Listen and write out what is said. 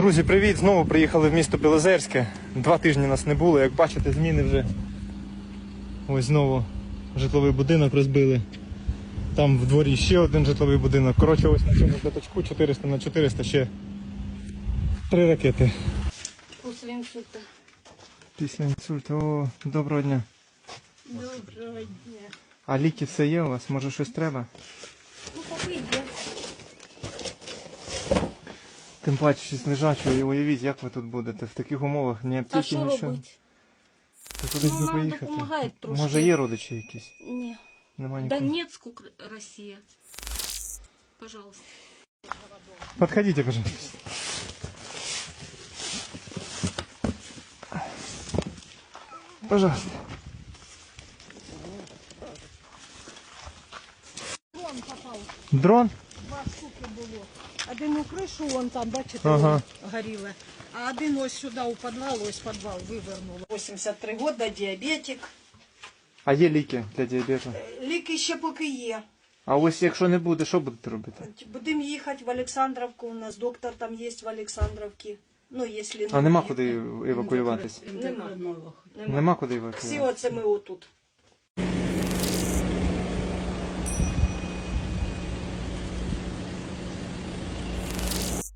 Друзі, привіт! Знову приїхали в місто Білозерське. Два тижні нас не було. Як бачите, зміни вже. Ось знову житловий будинок розбили. Там в дворі ще один житловий будинок. Коротше, ось на цьому п'ятачку 400 на 400 ще три ракети. После инсульта. Після інсульту. О, доброго дня. Доброго дня. А ліки все є у вас? Може щось треба? Ну, поки є. Тим паче щось лежачого і уявіть, як ви тут будете в таких умовах, ні А аптеки, що нічого. робити? Та кудись Ну, би нам поїхати. допомагають трошки. Може є родичі якісь? Ні. Нема нікого. Донецк, Укра- Россия. Пожалуйста. Подходите, пожалуйста. Пожалуйста. Дрон попав, Дрон? Було. Один у кришу, вон там, бачите, Ага. горіле. А один ось сюди у підвал, ось підвал вивернуло. 83 года, діабетик. А є ліки для діабету? Ліки ще поки є. А ось якщо не буде, що будете робити? Будемо їхати в Олександровку, у нас доктор там є в Олександровці. Ну, якщо... А нема куди евакуюватись? Нема. Нема куди Всі оце ми отут.